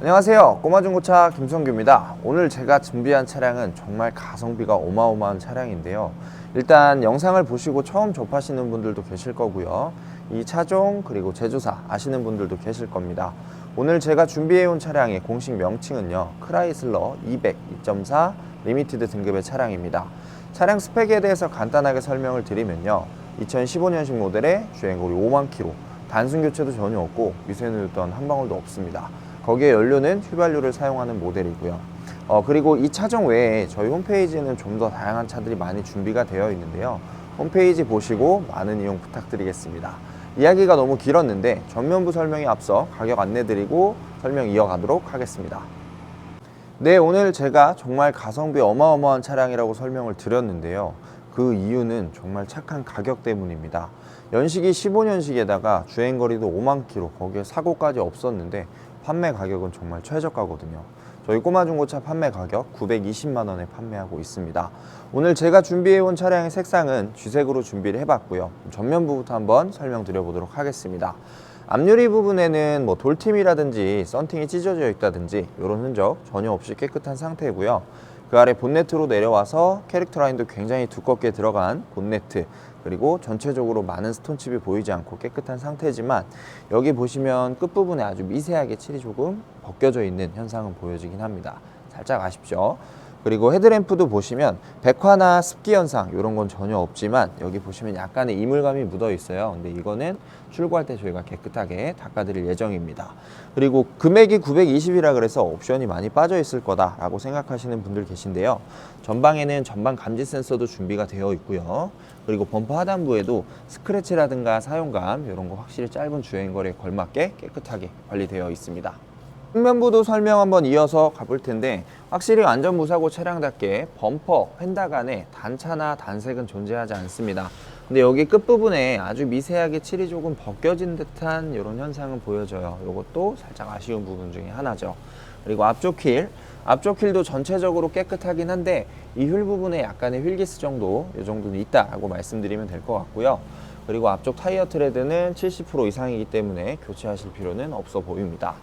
안녕하세요. 꼬마중고차 김성규입니다. 오늘 제가 준비한 차량은 정말 가성비가 어마어마한 차량인데요. 일단 영상을 보시고 처음 접하시는 분들도 계실 거고요. 이 차종 그리고 제조사 아시는 분들도 계실 겁니다. 오늘 제가 준비해온 차량의 공식 명칭은요. 크라이슬러 200 2.4 리미티드 등급의 차량입니다. 차량 스펙에 대해서 간단하게 설명을 드리면요. 2015년식 모델의 주행거리 5만 킬로, 단순 교체도 전혀 없고 미세누 또한 한 방울도 없습니다. 거기에 연료는 휘발유를 사용하는 모델이고요. 어, 그리고 이 차종 외에 저희 홈페이지에는 좀 더 다양한 차들이 많이 준비가 되어 있는데요. 홈페이지 보시고 많은 이용 부탁드리겠습니다. 이야기가 너무 길었는데 전면부 설명에 앞서 가격 안내드리고 설명 이어가도록 하겠습니다. 네, 오늘 제가 정말 가성비 어마어마한 차량이라고 설명을 드렸는데요. 그 이유는 정말 착한 가격 때문입니다. 연식이 15년식에다가 주행거리도 5만 킬로, 거기에 사고까지 없었는데 판매 가격은 정말 최저가거든요. 저희 꼬마 중고차 판매 가격 920만 원에 판매하고 있습니다. 오늘 제가 준비해온 차량의 색상은 쥐색으로 준비를 해봤고요. 전면부부터 한번 설명드려 보도록 하겠습니다. 앞유리 부분에는 뭐 돌팀이라든지 썬팅이 찢어져 있다든지 이런 흔적 전혀 없이 깨끗한 상태고요. 그 아래 본네트로 내려와서 캐릭터 라인도 굉장히 두껍게 들어간 본네트 그리고 전체적으로 많은 스톤칩이 보이지 않고 깨끗한 상태지만 여기 보시면 끝부분에 아주 미세하게 칠이 조금 벗겨져 있는 현상은 보여지긴 합니다. 살짝 아쉽죠? 그리고 헤드램프도 보시면 백화나 습기 현상 이런 건 전혀 없지만 여기 보시면 약간의 이물감이 묻어 있어요. 근데 이거는 출고할 때 저희가 깨끗하게 닦아드릴 예정입니다. 그리고 금액이 920이라 그래서 옵션이 많이 빠져 있을 거다라고 생각하시는 분들 계신데요. 전방에는 전방 감지 센서도 준비가 되어 있고요. 그리고 범퍼 하단부에도 스크래치라든가 사용감 이런 거 확실히 짧은 주행 거리에 걸맞게 깨끗하게 관리되어 있습니다. 측면부도 설명 한번 이어서 가볼 텐데 확실히 안전 무사고 차량답게 범퍼, 휀다 간에 단차나 단색은 존재하지 않습니다. 근데 여기 끝부분에 아주 미세하게 칠이 조금 벗겨진 듯한 이런 현상은 보여져요. 이것도 살짝 아쉬운 부분 중에 하나죠. 그리고 앞쪽 휠, 앞쪽 휠도 전체적으로 깨끗하긴 한데 이 휠 부분에 약간의 휠기스 정도, 이 정도는 있다라고 말씀드리면 될 것 같고요. 그리고 앞쪽 타이어 트레드는 70% 이상이기 때문에 교체하실 필요는 없어 보입니다.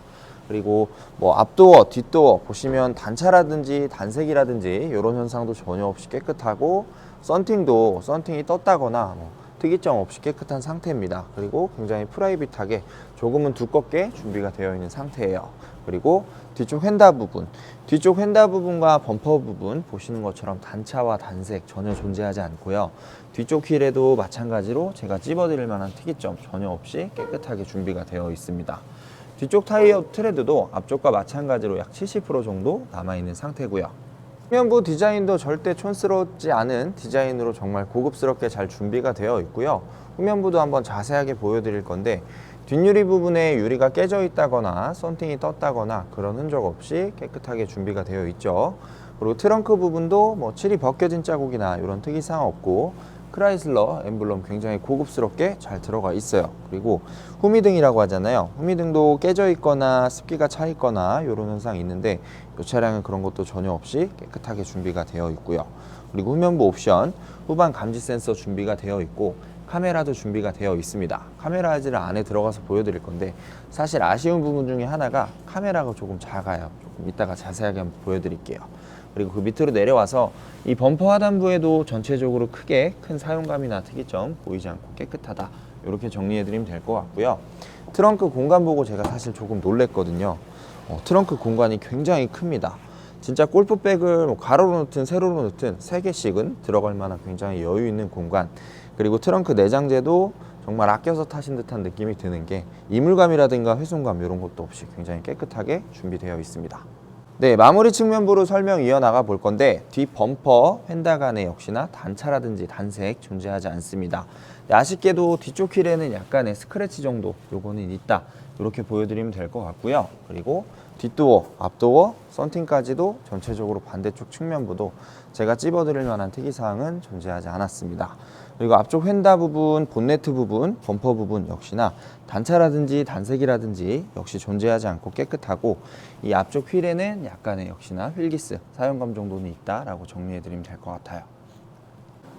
그리고 뭐 앞도어, 뒷도어 보시면 단차라든지 단색이라든지 이런 현상도 전혀 없이 깨끗하고 썬팅도 썬팅이 떴다거나 뭐 특이점 없이 깨끗한 상태입니다. 그리고 굉장히 프라이빗하게 조금은 두껍게 준비가 되어 있는 상태예요. 그리고 뒤쪽 휀다 부분, 뒤쪽 휀다 부분과 범퍼 부분 보시는 것처럼 단차와 단색 전혀 존재하지 않고요. 뒤쪽 휠에도 마찬가지로 제가 찝어드릴 만한 특이점 전혀 없이 깨끗하게 준비가 되어 있습니다. 뒤쪽 타이어 트레드도 앞쪽과 마찬가지로 약 70% 정도 남아있는 상태고요. 후면부 디자인도 절대 촌스럽지 않은 디자인으로 정말 고급스럽게 잘 준비가 되어 있고요. 후면부도 한번 자세하게 보여드릴 건데 뒷유리 부분에 유리가 깨져 있다거나 썬팅이 떴다거나 그런 흔적 없이 깨끗하게 준비가 되어 있죠. 그리고 트렁크 부분도 뭐 칠이 벗겨진 자국이나 이런 특이사항 없고 크라이슬러 엠블럼 굉장히 고급스럽게 잘 들어가 있어요. 그리고 후미등이라고 하잖아요. 후미등도 깨져 있거나 습기가 차 있거나 이런 현상이 있는데 이 차량은 그런 것도 전혀 없이 깨끗하게 준비가 되어 있고요. 그리고 후면부 옵션 후방 감지 센서 준비가 되어 있고 카메라도 준비가 되어 있습니다. 카메라 화질을 안에 들어가서 보여드릴 건데 사실 아쉬운 부분 중에 하나가 카메라가 조금 작아요. 조금 이따가 자세하게 한번 보여드릴게요. 그리고 그 밑으로 내려와서 이 범퍼 하단부에도 전체적으로 크게 큰 사용감이나 특이점 보이지 않고 깨끗하다. 이렇게 정리해드리면 될 것 같고요. 트렁크 공간 보고 제가 사실 조금 놀랬거든요. 어, 트렁크 공간이 굉장히 큽니다. 진짜 골프백을 뭐 가로로 넣든 세로로 넣든 세 개씩은 들어갈 만한 굉장히 여유 있는 공간. 그리고 트렁크 내장재도 정말 아껴서 타신 듯한 느낌이 드는 게 이물감이라든가 훼손감 이런 것도 없이 굉장히 깨끗하게 준비되어 있습니다. 네, 마무리 측면부로 설명 이어나가 볼 건데 뒷 범퍼, 휀다 간에 역시나 단차라든지 단색 존재하지 않습니다. 네, 아쉽게도 뒤쪽 휠에는 약간의 스크래치 정도 요거는 있다. 이렇게 보여드리면 될 것 같고요. 그리고 뒷도어, 앞도어, 썬팅까지도 전체적으로 반대쪽 측면부도 제가 찝어드릴 만한 특이사항은 존재하지 않았습니다. 그리고 앞쪽 휀다 부분, 본네트 부분, 범퍼 부분 역시나 단차라든지 단색이라든지 역시 존재하지 않고 깨끗하고 이 앞쪽 휠에는 약간의 역시나 휠기스 사용감 정도는 있다라고 정리해드리면 될 것 같아요.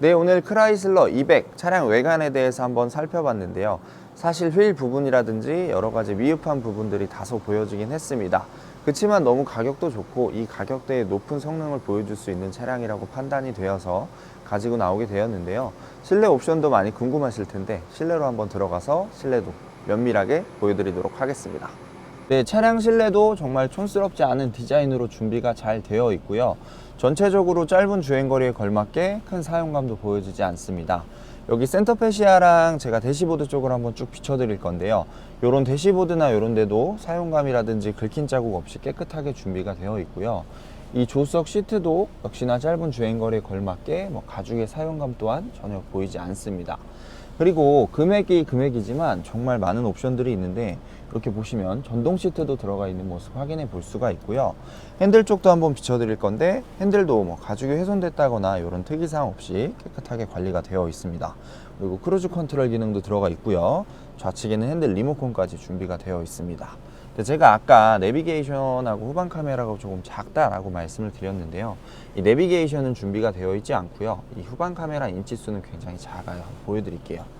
네, 오늘 크라이슬러 200 차량 외관에 대해서 한번 살펴봤는데요. 사실 휠 부분이라든지 여러 가지 미흡한 부분들이 다소 보여지긴 했습니다. 그렇지만 너무 가격도 좋고 이 가격대에 높은 성능을 보여줄 수 있는 차량이라고 판단이 되어서 가지고 나오게 되었는데요. 실내 옵션도 많이 궁금하실 텐데 실내로 한번 들어가서 실내도 면밀하게 보여드리도록 하겠습니다. 네, 차량 실내도 정말 촌스럽지 않은 디자인으로 준비가 잘 되어 있고요. 전체적으로 짧은 주행거리에 걸맞게 큰 사용감도 보여지지 않습니다. 여기 센터페시아랑 제가 대시보드 쪽을 한번 쭉 비춰드릴 건데요. 요런 대시보드나 요런 데도 사용감이라든지 긁힌 자국 없이 깨끗하게 준비가 되어 있고요. 이 조수석 시트도 역시나 짧은 주행거리에 걸맞게 뭐 가죽의 사용감 또한 전혀 보이지 않습니다. 그리고 금액이 금액이지만 정말 많은 옵션들이 있는데 이렇게 보시면 전동 시트도 들어가 있는 모습 확인해 볼 수가 있고요. 핸들 쪽도 한번 비춰드릴 건데 핸들도 뭐 가죽이 훼손됐다거나 이런 특이사항 없이 깨끗하게 관리가 되어 있습니다. 그리고 크루즈 컨트롤 기능도 들어가 있고요. 좌측에는 핸들 리모컨까지 준비가 되어 있습니다. 제가 아까 내비게이션하고 후방 카메라가 조금 작다라고 말씀을 드렸는데요. 이 내비게이션은 준비가 되어 있지 않고요. 이 후방 카메라 인치수는 굉장히 작아요. 보여드릴게요.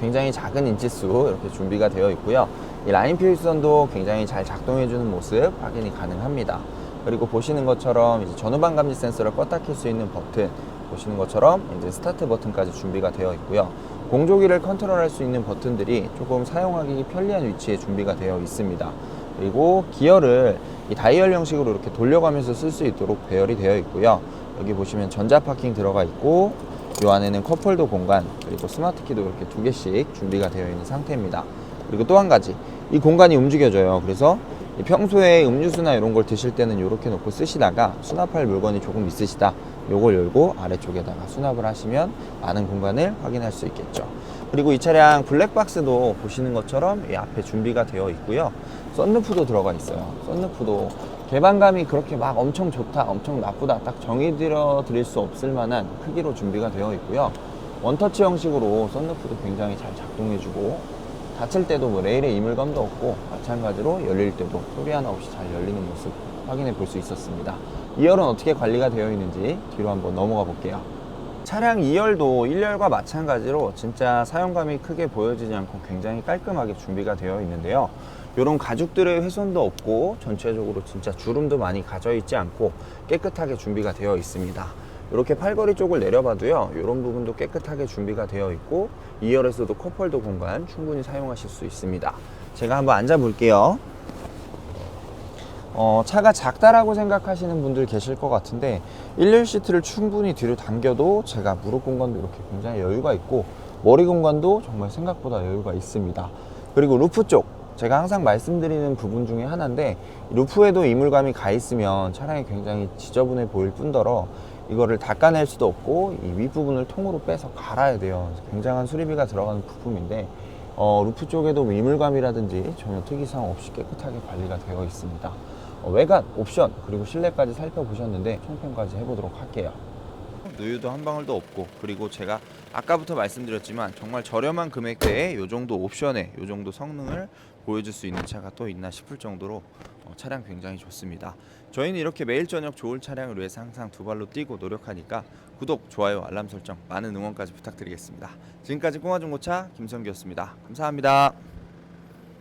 굉장히 작은 인치수 이렇게 준비가 되어 있고요. 이 라인 표시선도 굉장히 잘 작동해주는 모습 확인이 가능합니다. 그리고 보시는 것처럼 이제 전후방 감지 센서를 껐다 켤 수 있는 버튼 보시는 것처럼 이제 스타트 버튼까지 준비가 되어 있고요. 공조기를 컨트롤할 수 있는 버튼들이 조금 사용하기 편리한 위치에 준비가 되어 있습니다. 그리고 기어를 이 다이얼 형식으로 이렇게 돌려가면서 쓸 수 있도록 배열이 되어 있고요. 여기 보시면 전자 파킹 들어가 있고 이 안에는 컵홀더 공간 그리고 스마트 키도 이렇게 두 개씩 준비가 되어 있는 상태입니다. 그리고 또 한 가지 이 공간이 움직여져요. 그래서 이 평소에 음료수나 이런 걸 드실 때는 이렇게 놓고 쓰시다가 수납할 물건이 조금 있으시다. 요걸 열고 아래쪽에다가 수납을 하시면 많은 공간을 확인할 수 있겠죠. 그리고 이 차량 블랙박스도 보시는 것처럼 이 앞에 준비가 되어 있고요. 썬루프도 들어가 있어요. 썬루프도 개방감이 그렇게 막 엄청 좋다, 엄청 나쁘다 딱 정의드려 드릴 수 없을 만한 크기로 준비가 되어 있고요. 원터치 형식으로 썬루프도 굉장히 잘 작동해주고 닫힐 때도 뭐 레일에 이물감도 없고 마찬가지로 열릴 때도 소리 하나 없이 잘 열리는 모습 확인해 볼 수 있었습니다. 2열은 어떻게 관리가 되어 있는지 뒤로 한번 넘어가 볼게요. 차량 2열도 1열과 마찬가지로 진짜 사용감이 크게 보여지지 않고 굉장히 깔끔하게 준비가 되어 있는데요. 이런 가죽들의 훼손도 없고 전체적으로 진짜 주름도 많이 가져 있지 않고 깨끗하게 준비가 되어 있습니다. 이렇게 팔걸이 쪽을 내려봐도요. 이런 부분도 깨끗하게 준비가 되어 있고 2열에서도 컵홀더 공간 충분히 사용하실 수 있습니다. 제가 한번 앉아 볼게요. 어, 차가 작다라고 생각하시는 분들 계실 것 같은데 1열 시트를 충분히 뒤로 당겨도 제가 무릎 공간도 이렇게 굉장히 여유가 있고 머리 공간도 정말 생각보다 여유가 있습니다. 그리고 루프 쪽 제가 항상 말씀드리는 부분 중에 하나인데 루프에도 이물감이 가 있으면 차량이 굉장히 지저분해 보일 뿐더러 이거를 닦아낼 수도 없고 이 윗부분을 통으로 빼서 갈아야 돼요. 굉장한 수리비가 들어가는 부품인데 어, 루프 쪽에도 이물감이라든지 전혀 특이사항 없이 깨끗하게 관리가 되어 있습니다. 어, 외관, 옵션, 그리고 실내까지 살펴보셨는데 총평까지 해보도록 할게요. 누유도 한 방울도 없고 그리고 제가 아까부터 말씀드렸지만 정말 저렴한 금액대에 이 정도 옵션에 이 정도 성능을 보여줄 수 있는 차가 또 있나 싶을 정도로 어, 차량 굉장히 좋습니다. 저희는 이렇게 매일 저녁 좋은 차량을 위해서 항상 두 발로 뛰고 노력하니까 구독, 좋아요, 알람 설정 많은 응원까지 부탁드리겠습니다. 지금까지 꽁화중고차 김성기였습니다. 감사합니다.